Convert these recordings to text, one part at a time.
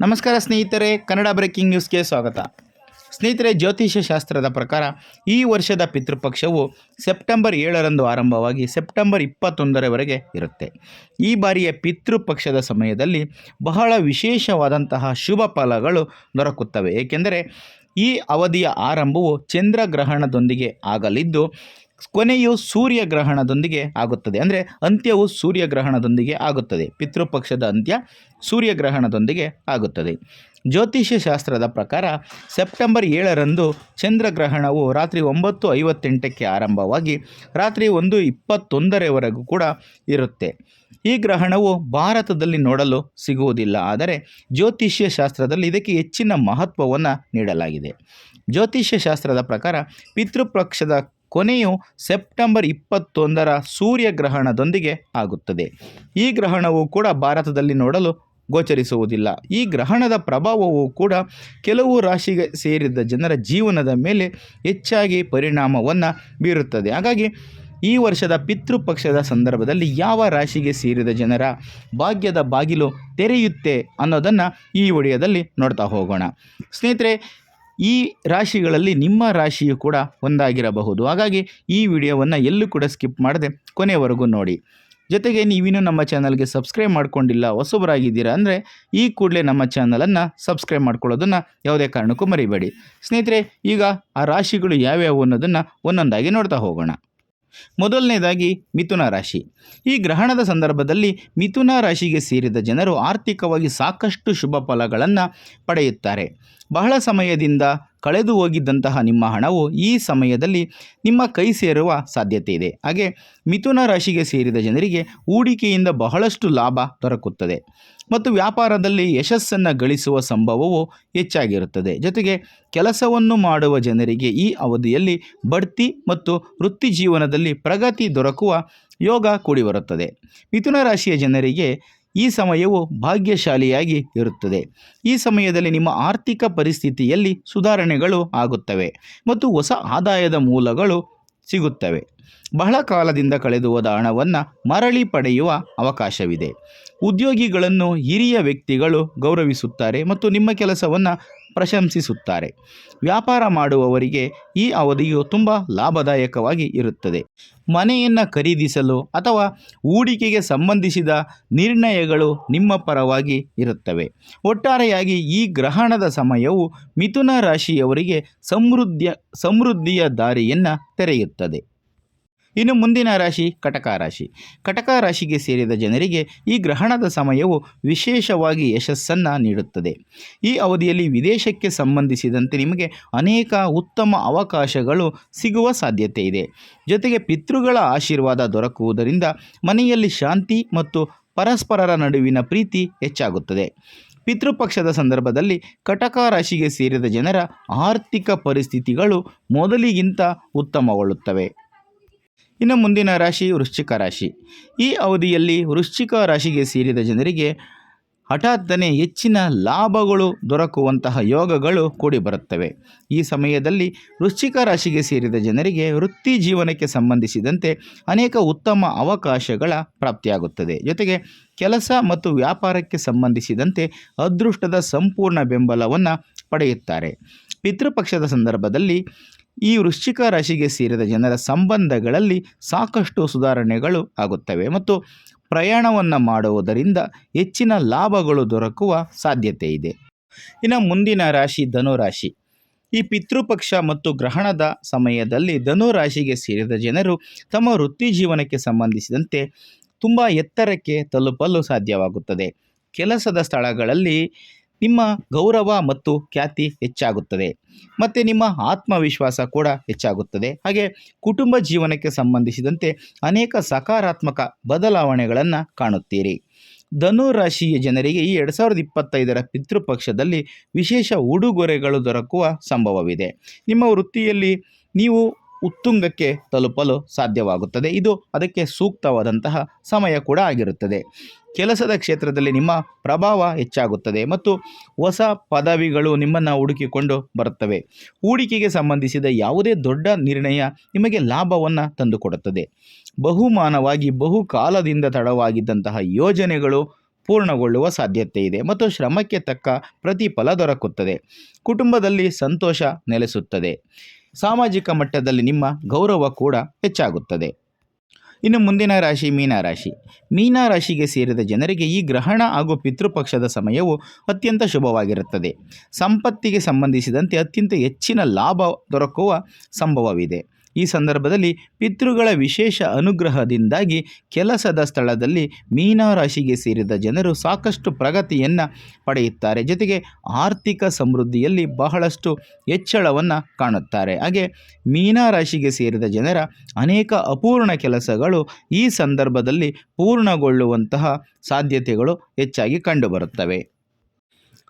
ನಮಸ್ಕಾರ ಸ್ನೇಹಿತರೆ, ಕನ್ನಡ ಬ್ರೇಕಿಂಗ್ ನ್ಯೂಸ್ಗೆ ಸ್ವಾಗತ. ಸ್ನೇಹಿತರೆ, ಜ್ಯೋತಿಷ್ಯ ಶಾಸ್ತ್ರದ ಪ್ರಕಾರ ಈ ವರ್ಷದ ಪಿತೃಪಕ್ಷವು ಸೆಪ್ಟೆಂಬರ್ ಏಳರಂದು ಆರಂಭವಾಗಿ ಸೆಪ್ಟೆಂಬರ್ ಇಪ್ಪತ್ತೊಂದರವರೆಗೆ ಇರುತ್ತೆ. ಈ ಬಾರಿಯ ಪಿತೃಪಕ್ಷದ ಸಮಯದಲ್ಲಿ ಬಹಳ ವಿಶೇಷವಾದಂತಹ ಶುಭ ಫಲಗಳು ದೊರಕುತ್ತವೆ. ಏಕೆಂದರೆ ಈ ಅವಧಿಯ ಆರಂಭವು ಚಂದ್ರಗ್ರಹಣದೊಂದಿಗೆ ಆಗಲಿದ್ದು ಕೊನೆಯು ಸೂರ್ಯಗ್ರಹಣದೊಂದಿಗೆ ಆಗುತ್ತದೆ. ಅಂದರೆ ಅಂತ್ಯವು ಸೂರ್ಯಗ್ರಹಣದೊಂದಿಗೆ ಆಗುತ್ತದೆ. ಪಿತೃಪಕ್ಷದ ಅಂತ್ಯ ಸೂರ್ಯಗ್ರಹಣದೊಂದಿಗೆ ಆಗುತ್ತದೆ. ಜ್ಯೋತಿಷ್ಯ ಶಾಸ್ತ್ರದ ಪ್ರಕಾರ ಸೆಪ್ಟೆಂಬರ್ ಏಳರಂದು ಚಂದ್ರಗ್ರಹಣವು ರಾತ್ರಿ ಒಂಬತ್ತು ಐವತ್ತೆಂಟಕ್ಕೆ ಆರಂಭವಾಗಿ ರಾತ್ರಿ ಒಂದು ಇಪ್ಪತ್ತೊಂದರವರೆಗೂ ಕೂಡ ಇರುತ್ತೆ. ಈ ಗ್ರಹಣವು ಭಾರತದಲ್ಲಿ ನೋಡಲು ಸಿಗುವುದಿಲ್ಲ. ಆದರೆ ಜ್ಯೋತಿಷ್ಯ ಶಾಸ್ತ್ರದಲ್ಲಿ ಇದಕ್ಕೆ ಹೆಚ್ಚಿನ ಮಹತ್ವವನ್ನು ನೀಡಲಾಗಿದೆ. ಜ್ಯೋತಿಷ್ಯ ಶಾಸ್ತ್ರದ ಪ್ರಕಾರ ಪಿತೃಪಕ್ಷದ ಕೊನೆಯು ಸೆಪ್ಟೆಂಬರ್ ಇಪ್ಪತ್ತೊಂದರ ಸೂರ್ಯಗ್ರಹಣದೊಂದಿಗೆ ಆಗುತ್ತದೆ. ಈ ಗ್ರಹಣವು ಕೂಡ ಭಾರತದಲ್ಲಿ ನೋಡಲು ಗೋಚರಿಸುವುದಿಲ್ಲ. ಈ ಗ್ರಹಣದ ಪ್ರಭಾವವು ಕೂಡ ಕೆಲವು ರಾಶಿಗೆ ಸೇರಿದ ಜನರ ಜೀವನದ ಮೇಲೆ ಹೆಚ್ಚಾಗಿ ಪರಿಣಾಮವನ್ನು ಬೀರುತ್ತದೆ. ಹಾಗಾಗಿ ಈ ವರ್ಷದ ಪಿತೃಪಕ್ಷದ ಸಂದರ್ಭದಲ್ಲಿ ಯಾವ ರಾಶಿಗೆ ಸೇರಿದ ಜನರ ಭಾಗ್ಯದ ಬಾಗಿಲು ತೆರೆಯುತ್ತೆ ಅನ್ನೋದನ್ನು ಈ ಒಡೆಯದಲ್ಲಿ ನೋಡ್ತಾ ಹೋಗೋಣ. ಸ್ನೇಹಿತರೆ ಈ ರಾಶಿಗಳಲ್ಲಿ ನಿಮ್ಮ ರಾಶಿಯು ಕೂಡ ಒಂದಾಗಿರಬಹುದು. ಹಾಗಾಗಿ ಈ ವಿಡಿಯೋವನ್ನು ಎಲ್ಲೂ ಕೂಡ ಸ್ಕಿಪ್ ಮಾಡದೆ ಕೊನೆಯವರೆಗೂ ನೋಡಿ. ಜೊತೆಗೆ ನೀವಿನ್ನೂ ನಮ್ಮ ಚಾನಲ್ಗೆ ಸಬ್ಸ್ಕ್ರೈಬ್ ಮಾಡ್ಕೊಂಡಿಲ್ಲ, ಹೊಸಬರಾಗಿದ್ದೀರಾ ಅಂದರೆ ಈ ಕೂಡಲೇ ನಮ್ಮ ಚಾನಲನ್ನು ಸಬ್ಸ್ಕ್ರೈಬ್ ಮಾಡ್ಕೊಳ್ಳೋದನ್ನು ಯಾವುದೇ ಕಾರಣಕ್ಕೂ ಮರಿಬೇಡಿ. ಸ್ನೇಹಿತರೆ, ಈಗ ಆ ರಾಶಿಗಳು ಯಾವ್ಯಾವು ಅನ್ನೋದನ್ನು ಒಂದೊಂದಾಗಿ ನೋಡ್ತಾ ಹೋಗೋಣ. ಮೊದಲನೇದಾಗಿ ಮಿಥುನ ರಾಶಿ. ಈ ಗ್ರಹಣದ ಸಂದರ್ಭದಲ್ಲಿ ಮಿಥುನ ರಾಶಿಗೆ ಸೇರಿದ ಜನರು ಆರ್ಥಿಕವಾಗಿ ಸಾಕಷ್ಟು ಶುಭ ಫಲಗಳನ್ನು ಪಡೆಯುತ್ತಾರೆ. ಬಹಳ ಸಮಯದಿಂದ ಕಳೆದು ಹೋಗಿದ್ದಂತಹ ನಿಮ್ಮ ಹಣವು ಈ ಸಮಯದಲ್ಲಿ ನಿಮ್ಮ ಕೈ ಸೇರುವ ಸಾಧ್ಯತೆ ಇದೆ ಹಾಗೆ ಮಿಥುನ ರಾಶಿಗೆ ಸೇರಿದ ಜನರಿಗೆ ಹೂಡಿಕೆಯಿಂದ ಬಹಳಷ್ಟು ಲಾಭ ದೊರಕುತ್ತದೆ. ಮತ್ತು ವ್ಯಾಪಾರದಲ್ಲಿ ಯಶಸ್ಸನ್ನು ಗಳಿಸುವ ಸಂಭವವು ಹೆಚ್ಚಾಗಿರುತ್ತದೆ. ಜೊತೆಗೆ ಕೆಲಸವನ್ನು ಮಾಡುವ ಜನರಿಗೆ ಈ ಅವಧಿಯಲ್ಲಿ ಬಡ್ತಿ ಮತ್ತು ವೃತ್ತಿ ಜೀವನದಲ್ಲಿ ಪ್ರಗತಿ ದೊರಕುವ ಯೋಗ ಕೂಡಿಬರುತ್ತದೆ ಮಿಥುನ ರಾಶಿಯ ಜನರಿಗೆ ಈ ಸಮಯವು ಭಾಗ್ಯಶಾಲಿಯಾಗಿ ಇರುತ್ತದೆ. ಈ ಸಮಯದಲ್ಲಿ ನಿಮ್ಮ ಆರ್ಥಿಕ ಪರಿಸ್ಥಿತಿಯಲ್ಲಿ ಸುಧಾರಣೆಗಳು ಆಗುತ್ತವೆ ಮತ್ತು ಹೊಸ ಆದಾಯದ ಮೂಲಗಳು ಸಿಗುತ್ತವೆ. ಬಹಳ ಕಾಲದಿಂದ ಕಳೆದು ಹೋದ ಹಣವನ್ನು ಮರಳಿ ಪಡೆಯುವ ಅವಕಾಶವಿದೆ. ಉದ್ಯೋಗಿಗಳನ್ನು ಹಿರಿಯ ವ್ಯಕ್ತಿಗಳು ಗೌರವಿಸುತ್ತಾರೆ ಮತ್ತು ನಿಮ್ಮ ಕೆಲಸವನ್ನು ಪ್ರಶಂಸಿಸುತ್ತಾರೆ. ವ್ಯಾಪಾರ ಮಾಡುವವರಿಗೆ ಈ ಅವಧಿಯು ತುಂಬ ಲಾಭದಾಯಕವಾಗಿ ಇರುತ್ತದೆ. ಮನೆಯನ್ನು ಖರೀದಿಸಲು ಅಥವಾ ಹೂಡಿಕೆಗೆ ಸಂಬಂಧಿಸಿದ ನಿರ್ಣಯಗಳು ನಿಮ್ಮ ಪರವಾಗಿ ಇರುತ್ತವೆ. ಒಟ್ಟಾರೆಯಾಗಿ ಈ ಗ್ರಹಣದ ಸಮಯವು ಮಿಥುನ ರಾಶಿಯವರಿಗೆ ಸಮೃದ್ಧಿಯ ಸಮೃದ್ಧಿಯ ದಾರಿಯನ್ನು ತೆರೆಯುತ್ತದೆ. ಇನ್ನು ಮುಂದಿನ ರಾಶಿ ಕಟಕ ರಾಶಿ. ಕಟಕ ರಾಶಿಗೆ ಸೇರಿದ ಜನರಿಗೆ ಈ ಗ್ರಹಣದ ಸಮಯವು ವಿಶೇಷವಾಗಿ ಯಶಸ್ಸನ್ನು ನೀಡುತ್ತದೆ. ಈ ಅವಧಿಯಲ್ಲಿ ವಿದೇಶಕ್ಕೆ ಸಂಬಂಧಿಸಿದಂತೆ ನಿಮಗೆ ಅನೇಕ ಉತ್ತಮ ಅವಕಾಶಗಳು ಸಿಗುವ ಸಾಧ್ಯತೆ ಇದೆ. ಜೊತೆಗೆ ಪಿತೃಗಳ ಆಶೀರ್ವಾದ ದೊರಕುವುದರಿಂದ ಮನೆಯಲ್ಲಿ ಶಾಂತಿ ಮತ್ತು ಪರಸ್ಪರರ ನಡುವಿನ ಪ್ರೀತಿ ಹೆಚ್ಚಾಗುತ್ತದೆ. ಪಿತೃಪಕ್ಷದ ಸಂದರ್ಭದಲ್ಲಿ ಕಟಕ ರಾಶಿಗೆ ಸೇರಿದ ಜನರ ಆರ್ಥಿಕ ಪರಿಸ್ಥಿತಿಗಳು ಮೊದಲಿಗಿಂತ ಉತ್ತಮಗೊಳ್ಳುತ್ತವೆ. ಇನ್ನು ಮುಂದಿನ ರಾಶಿ ವೃಶ್ಚಿಕ ರಾಶಿ. ಈ ಅವಧಿಯಲ್ಲಿ ವೃಶ್ಚಿಕ ರಾಶಿಗೆ ಸೇರಿದ ಜನರಿಗೆ ಹಠಾತ್ತನೆ ಹೆಚ್ಚಿನ ಲಾಭಗಳು ದೊರಕುವಂತಹ ಯೋಗಗಳು ಕೂಡಿ ಬರುತ್ತವೆ. ಈ ಸಮಯದಲ್ಲಿ ವೃಶ್ಚಿಕ ರಾಶಿಗೆ ಸೇರಿದ ಜನರಿಗೆ ವೃತ್ತಿ ಜೀವನಕ್ಕೆ ಸಂಬಂಧಿಸಿದಂತೆ ಅನೇಕ ಉತ್ತಮ ಅವಕಾಶಗಳ ಪ್ರಾಪ್ತಿಯಾಗುತ್ತದೆ. ಜೊತೆಗೆ ಕೆಲಸ ಮತ್ತು ವ್ಯಾಪಾರಕ್ಕೆ ಸಂಬಂಧಿಸಿದಂತೆ ಅದೃಷ್ಟದ ಸಂಪೂರ್ಣ ಬೆಂಬಲವನ್ನು ಪಡೆಯುತ್ತಾರೆ. ಪಿತೃಪಕ್ಷದ ಸಂದರ್ಭದಲ್ಲಿ ಈ ವೃಶ್ಚಿಕ ರಾಶಿಗೆ ಸೇರಿದ ಜನರ ಸಂಬಂಧಗಳಲ್ಲಿ ಸಾಕಷ್ಟು ಸುಧಾರಣೆಗಳು ಆಗುತ್ತವೆ ಮತ್ತು ಪ್ರಯಾಣವನ್ನು ಮಾಡುವುದರಿಂದ ಹೆಚ್ಚಿನ ಲಾಭಗಳು ದೊರಕುವ ಸಾಧ್ಯತೆ ಇದೆ. ಇನ್ನು ಮುಂದಿನ ರಾಶಿ ಧನುರಾಶಿ. ಈ ಪಿತೃಪಕ್ಷ ಮತ್ತು ಗ್ರಹಣದ ಸಮಯದಲ್ಲಿ ಧನುರಾಶಿಗೆ ಸೇರಿದ ಜನರು ತಮ್ಮ ವೃತ್ತಿ ಜೀವನಕ್ಕೆ ಸಂಬಂಧಿಸಿದಂತೆ ತುಂಬ ಎತ್ತರಕ್ಕೆ ತಲುಪಲು ಸಾಧ್ಯವಾಗುತ್ತದೆ. ಕೆಲಸದ ಸ್ಥಳಗಳಲ್ಲಿ ನಿಮ್ಮ ಗೌರವ ಮತ್ತು ಖ್ಯಾತಿ ಹೆಚ್ಚಾಗುತ್ತದೆ ಮತ್ತು ನಿಮ್ಮ ಆತ್ಮವಿಶ್ವಾಸ ಕೂಡ ಹೆಚ್ಚಾಗುತ್ತದೆ. ಹಾಗೆ ಕುಟುಂಬ ಜೀವನಕ್ಕೆ ಸಂಬಂಧಿಸಿದಂತೆ ಅನೇಕ ಸಕಾರಾತ್ಮಕ ಬದಲಾವಣೆಗಳನ್ನು ಕಾಣುತ್ತೀರಿ. ಧನು ರಾಶಿಯ ಜನರಿಗೆ ಈ ಎರಡು ಸಾವಿರದ ಇಪ್ಪತ್ತೈದರ ಪಿತೃಪಕ್ಷದಲ್ಲಿ ವಿಶೇಷ ಉಡುಗೊರೆಗಳು ದೊರಕುವ ಸಂಭವವಿದೆ. ನಿಮ್ಮ ವೃತ್ತಿಯಲ್ಲಿ ನೀವು ಉತ್ತುಂಗಕ್ಕೆ ತಲುಪಲು ಸಾಧ್ಯವಾಗುತ್ತದೆ. ಇದು ಅದಕ್ಕೆ ಸೂಕ್ತವಾದಂತಹ ಸಮಯ ಕೂಡ ಆಗಿರುತ್ತದೆ. ಕೆಲಸದ ಕ್ಷೇತ್ರದಲ್ಲಿ ನಿಮ್ಮ ಪ್ರಭಾವ ಹೆಚ್ಚಾಗುತ್ತದೆ ಮತ್ತು ಹೊಸ ಪದವಿಗಳು ನಿಮ್ಮನ್ನು ಹುಡುಕಿಕೊಂಡು ಬರುತ್ತವೆ. ಹೂಡಿಕೆಗೆ ಸಂಬಂಧಿಸಿದ ಯಾವುದೇ ದೊಡ್ಡ ನಿರ್ಣಯ ನಿಮಗೆ ಲಾಭವನ್ನು ತಂದುಕೊಡುತ್ತದೆ. ಬಹುಮಾನವಾಗಿ, ಬಹುಕಾಲದಿಂದ ತಡವಾಗಿದ್ದಂತಹ ಯೋಜನೆಗಳು ಪೂರ್ಣಗೊಳ್ಳುವ ಸಾಧ್ಯತೆ ಇದೆ ಮತ್ತು ಶ್ರಮಕ್ಕೆ ತಕ್ಕ ಪ್ರತಿಫಲ ದೊರಕುತ್ತದೆ. ಕುಟುಂಬದಲ್ಲಿ ಸಂತೋಷ ನೆಲೆಸುತ್ತದೆ. ಸಾಮಾಜಿಕ ಮಟ್ಟದಲ್ಲಿ ನಿಮ್ಮ ಗೌರವ ಕೂಡ ಹೆಚ್ಚಾಗುತ್ತದೆ. ಇನ್ನು ಮುಂದಿನ ರಾಶಿ ಮೀನ ರಾಶಿ. ಮೀನ ರಾಶಿಗೆ ಸೇರಿದ ಜನರಿಗೆ ಈ ಗ್ರಹಣ ಹಾಗೂ ಪಿತೃಪಕ್ಷದ ಸಮಯವು ಅತ್ಯಂತ ಶುಭವಾಗಿರುತ್ತದೆ. ಸಂಪತ್ತಿಗೆ ಸಂಬಂಧಿಸಿದಂತೆ ಅತ್ಯಂತ ಹೆಚ್ಚಿನ ಲಾಭ ದೊರಕುವ ಸಂಭವವಿದೆ. ಈ ಸಂದರ್ಭದಲ್ಲಿ ಪಿತೃಗಳ ವಿಶೇಷ ಅನುಗ್ರಹದಿಂದಾಗಿ ಕೆಲಸದ ಸ್ಥಳದಲ್ಲಿ ಮೀನ ರಾಶಿಗೆ ಸೇರಿದ ಜನರು ಸಾಕಷ್ಟು ಪ್ರಗತಿಯನ್ನು ಪಡೆಯುತ್ತಾರೆ. ಜೊತೆಗೆ ಆರ್ಥಿಕ ಸಮೃದ್ಧಿಯಲ್ಲಿ ಬಹಳಷ್ಟು ಹೆಚ್ಚಳವನ್ನು ಕಾಣುತ್ತಾರೆ. ಹಾಗೆ ಮೀನ ರಾಶಿಗೆ ಸೇರಿದ ಜನರ ಅನೇಕ ಅಪೂರ್ಣ ಕೆಲಸಗಳು ಈ ಸಂದರ್ಭದಲ್ಲಿ ಪೂರ್ಣಗೊಳ್ಳುವಂತಹ ಸಾಧ್ಯತೆಗಳು ಹೆಚ್ಚಾಗಿ ಕಂಡುಬರುತ್ತವೆ.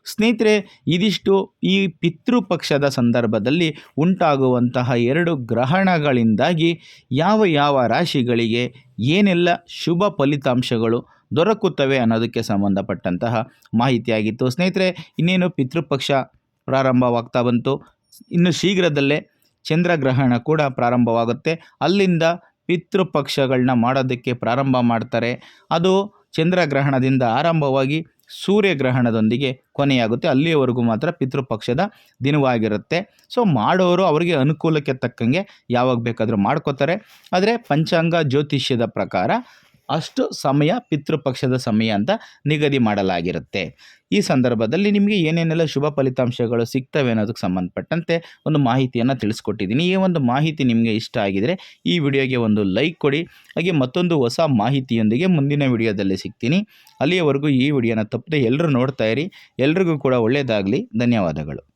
ಸ್ನೇಹಿತರೆ, ಇದಿಷ್ಟು ಈ ಪಿತೃಪಕ್ಷದ ಸಂದರ್ಭದಲ್ಲಿ ಉಂಟಾಗುವಂತಹ ಎರಡು ಗ್ರಹಣಗಳಿಂದಾಗಿ ಯಾವ ಯಾವ ರಾಶಿಗಳಿಗೆ ಏನೆಲ್ಲ ಶುಭ ಫಲಿತಾಂಶಗಳು ದೊರಕುತ್ತವೆ ಅನ್ನೋದಕ್ಕೆ ಸಂಬಂಧಪಟ್ಟಂತಹ ಮಾಹಿತಿಯಾಗಿತ್ತು. ಸ್ನೇಹಿತರೆ, ಇನ್ನೇನು ಪಿತೃಪಕ್ಷ ಪ್ರಾರಂಭವಾಗ್ತಾ ಬಂತು. ಇನ್ನು ಶೀಘ್ರದಲ್ಲೇ ಚಂದ್ರಗ್ರಹಣ ಕೂಡ ಪ್ರಾರಂಭವಾಗುತ್ತೆ. ಅಲ್ಲಿಂದ ಪಿತೃಪಕ್ಷಗಳನ್ನ ಮಾಡೋದಕ್ಕೆ ಪ್ರಾರಂಭ ಮಾಡ್ತಾರೆ. ಅದು ಚಂದ್ರಗ್ರಹಣದಿಂದ ಆರಂಭವಾಗಿ ಸೂರ್ಯಗ್ರಹಣದೊಂದಿಗೆ ಕೊನೆಯಾಗುತ್ತೆ. ಅಲ್ಲಿಯವರೆಗೂ ಮಾತ್ರ ಪಿತೃಪಕ್ಷದ ದಿನವಾಗಿರುತ್ತೆ. ಸೊ ಮಾಡೋರು ಅವರಿಗೆ ಅನುಕೂಲಕ್ಕೆ ತಕ್ಕಂಗೆ ಯಾವಾಗ ಬೇಕಾದರೂ ಮಾಡ್ಕೋತಾರೆ. ಆದರೆ, ಪಂಚಾಂಗ ಜ್ಯೋತಿಷ್ಯದ ಪ್ರಕಾರ ಅಷ್ಟು ಸಮಯ ಪಿತೃಪಕ್ಷದ ಸಮಯ ಅಂತ ನಿಗದಿ ಮಾಡಲಾಗಿರುತ್ತೆ. ಈ ಸಂದರ್ಭದಲ್ಲಿ ನಿಮಗೆ ಏನೇನೆಲ್ಲ ಶುಭ ಫಲಿತಾಂಶಗಳು ಸಿಗ್ತವೆ ಅನ್ನೋದಕ್ಕೆ ಸಂಬಂಧಪಟ್ಟಂತೆ ಒಂದು ಮಾಹಿತಿಯನ್ನು ತಿಳಿಸ್ಕೊಟ್ಟಿದ್ದೀನಿ. ಈ ಒಂದು ಮಾಹಿತಿ ನಿಮಗೆ ಇಷ್ಟ ಆಗಿದರೆ ಈ ವಿಡಿಯೋಗೆ ಒಂದು ಲೈಕ್ ಕೊಡಿ. ಹಾಗೆ ಮತ್ತೊಂದು ಹೊಸ ಮಾಹಿತಿಯೊಂದಿಗೆ ಮುಂದಿನ ವಿಡಿಯೋದಲ್ಲಿ ಸಿಗ್ತೀನಿ. ಅಲ್ಲಿಯವರೆಗೂ ಈ ವಿಡಿಯೋನ ತಪ್ಪದೆ ಎಲ್ಲರೂ ನೋಡ್ತಾ ಇರಿ. ಎಲ್ರಿಗೂ ಕೂಡ ಒಳ್ಳೆಯದಾಗಲಿ. ಧನ್ಯವಾದಗಳು.